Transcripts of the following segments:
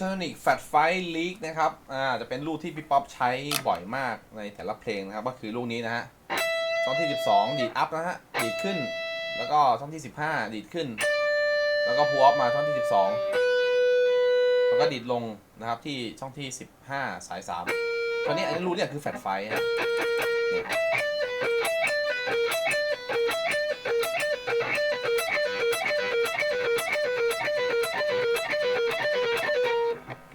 t r o n i c Fat Fight League นะครับ อ่า จะเป็นลูกที่พี่ป๊อปใช้บ่อยมากในแต่ละเพลงนะครับ ก็คือลูกนี้นะฮะช่องที่ 12 ดีดอัพนะฮะ ดีดขึ้น แล้วก็ช่องที่ 15 ดีดขึ้น แล้วก็พูออฟมาช่องที่ 12 แล้วก็ดีดลงนะครับที่ช่องที่ 15 สาย3ตอนนี้ไอ้รูเนี่ยคือแฟตไฟฮะเนี่ย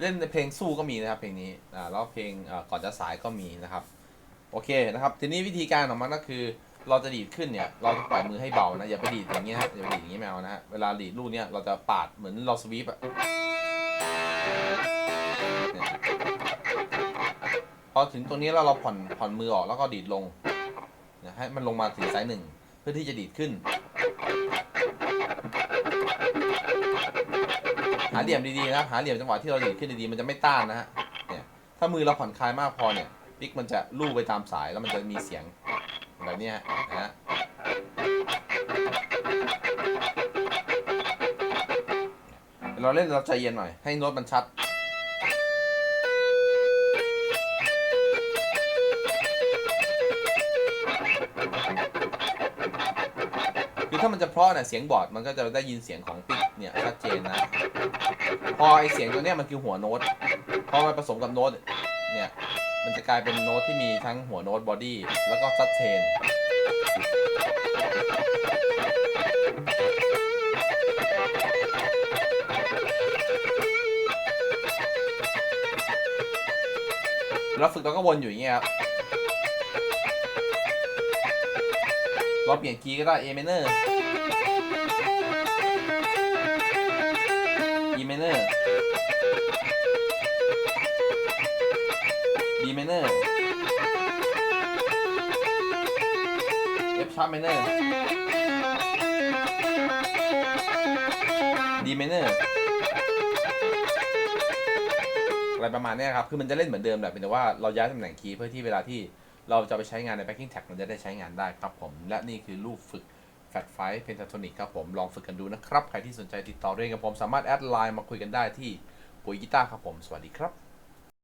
เล่นในเพลงสู้ก็มีนะครับเพลงนี้อ่าแล้วเพลงก่อนจะสายก็มีนะครับโอเคนะครับทีนี้วิธีการของมันก็คือเราจะดีดขึ้นเนี่ยเราจะปล่อยมือให้เบานะอย่าไปดีดอย่างเงี้ยอย่าไปดีดอย่างเงี้ไม่เอานะฮะเวลาดีดลูกเนี่ยเราจะปาดเหมือนเราสวีปอะพอถึงตรงนี้แล้วเราผ่อนผ่อนมือออกแล้วก็ดีดลงให้มันลงมาถึงสายหนึ่งเพื่อที่จะดีดขึ้น หาเหลี่ยมดีๆนะหาเหลี่ยมจังหวะที่เราดีดขึ้นดีๆมันจะไม่ต้านนะฮะเนี่ยถ้ามือเราผ่อนคลายมากพอเนี่ยปิกมันจะลู่ไปตามสายแล้วมันจะมีเสียงแบบเนี้ยนะฮะเราเล่นเราใจเย็นหน่อยให้โน้ตมันชัด ถ้ามันจะเพราะเนี่ยเสียงบอร์ดมันก็จะได้ยินเสียงของปิกเนี่ยชัดเจนนะ พอไอเสียงตัวเนี้ยมันคือหัวโน้ต พอมาผสมกับโน้ตเนี่ยมันจะกลายเป็นโน้ตที่มีทั้งหัวโน้ตบอดี้แล้วก็ซัดเทนเราฝึกเราก็วนอยู่อย่างเงี้ยครับ เราเปลี่ยนคีย์ก็ได้ A minor E minor B minor F sharp minor D minor อะไรประมาณนี้ครับ คือมันจะเล่นเหมือนเดิมแหละเพียงแต่ว่าเราย้ายตำแหน่งคีย์เพื่อที่เวลาที่ เราจะไปใช้งานใน backing tag มันจะได้ใช้งานได้ครับผม และนี่คือรูปฝึก Fat ไฟ Pentatonic ครับผม ลองฝึกกันดูนะครับ ใครที่สนใจติดต่อเรียนกับผม สามารถแอดไลน์มาคุยกันได้ที่ปุ๋ยกีตาร์ครับผม สวัสดีครับ